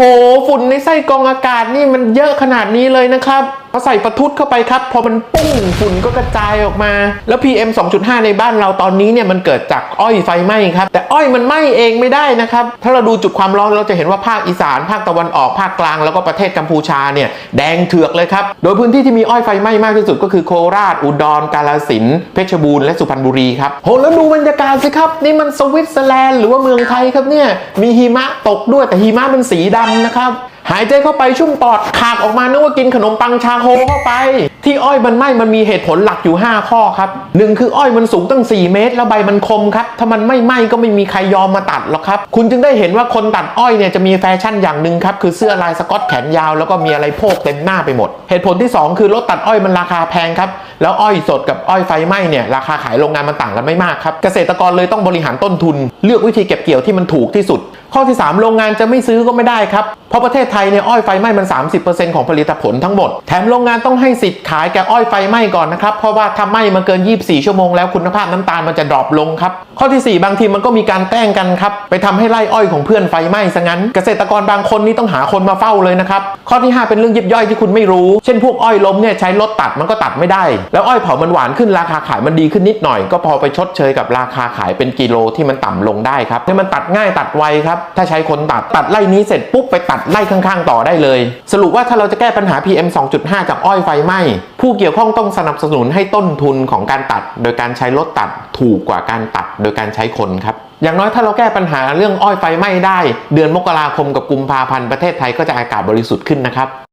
ห ฝุ่นในไส้กรองอากาศนี่มันเยอะขนาดนี้เลยนะครับ พอใส่ประทุดเข้าไปครับ พอมันปุ้งฝุ่นก็กระจายออกมา แล้ว PM 2.5 ในบ้านเราตอนนี้เนี่ยมันเกิดจากอ้อยไฟไหม้ครับ แต่อ้อยมันไหม้เองไม่ได้นะครับ ถ้าเราดูจุดความร้อนเราจะเห็นว่าภาคอีสาน ภาคตะวันออกภาคกลางแล้วก็ประเทศกัมพูชาเนี่ยแดงเถือกเลยครับ โดยพื้นที่ที่มีอ้อยไฟไหม้มากที่สุดก็คือโคราช อุดร กาฬสินธุ์เพชรบูรณ์และสุพรรณบุรีครับโหแล้วดูบรรยากาศสิครับนี่มันสวิตเซอร์แลนด์หรือว่าเมืองไทยครับเนี่ยมีหิมะตกด้วยแต่หิมะมันสีดำนะครับ หายใจเข้าไปชุ่มปอดขากออกมานึกว่ากินขนมปังชาโคเข้าไป ที่อ้อยมันไหม้มันมีเหตุผลหลักอยู่ 5 ข้อครับหนึ่งคืออ้อยมันสูงตั้ง 4 เมตร แล้วใบมันคมครับ ถ้ามันไม่ไหม้ก็ไม่มีใครยอมมาตัดหรอกครับ คุณจึงได้เห็นว่าคนตัดอ้อยเนี่ยจะมีแฟชั่นอย่างหนึ่งครับ คือเสื้อลายสกอตแขนยาวแล้วก็มีอะไรโพกเต็มหน้าไปหมด เหตุผลที่ 2 คือรถตัดอ้อยมันราคาแพงครับแล้วอ้อยสดกับอ้อยไฟไหม้เนี่ยราคาขายโรงงานมันต่างกันไม่มากครับเกษตรกรเลยต้องบริหารต้นทุน เลือกวิธีเก็บเกี่ยวที่มันถูกที่สุด ข้อที่ 3 โรงงานจะไม่ซื้อก็ไม่ได้ครับ เพราะประเทศไทยเนี่ยอ้อยไฟไหม้มัน 30%ของผลิตผลทั้งหมด แถมโรงงานต้องให้สิทธิ์ขายแก่อ้อยไฟไหม้ก่อนนะครับ เพราะว่าถ้าไหม้มาเกิน 24 ชั่วโมงแล้วคุณภาพน้ำตาลมันจะดรอปลงครับ ข้อทีสี่ 4 บางทีมันก็มีการแกล้งกันครับ ไปทำให้ไร่อ้อยของเพื่อนไฟไหม้ซะงั้น เกษตรกรบางคนนี่ต้องหาคนมาเฝ้าเลยนะครับ ข้อที่ 5 เป็นเรื่องยิบย่อยที่คุณไม่รู้ เช่นพวกอ้อยล้มเนี่ยใช้รถตัดมันก็ตัดไม่ได้ แล้วอ้อยเผามันหวานขึ้นราคาขายมันดีขึ้นนิดหน่อย ก็พอไปชดเชยกับราคาขายเป็นกิโลที่มันต่ำลงได้ครับเนี่ยมันตัดง่ายตัดไวครับถ้าใช้คนตัดตัดไร่นี้เสร็จปุ๊บไปตัดไร่ข้างๆ ต่อได้เลย สรุปว่าถ้าเราจะแก้ปัญหา PM 2.5 จากอ้อยไฟไหม้ผู้เกี่ยวข้องต้องสนับสนุนให้ต้นทุนของการตัด โดยการใช้รถตัดถูกกว่าการตัดโดยการใช้คนครับอย่างน้อยถ้าเราแก้ปัญหาเรื่องอ้อยไฟไหม้ได้ เดือนมกราคมกับกุมภาพันธ์ประเทศไทยก็จะอากาศบริสุทธิ์ขึ้นนะครับ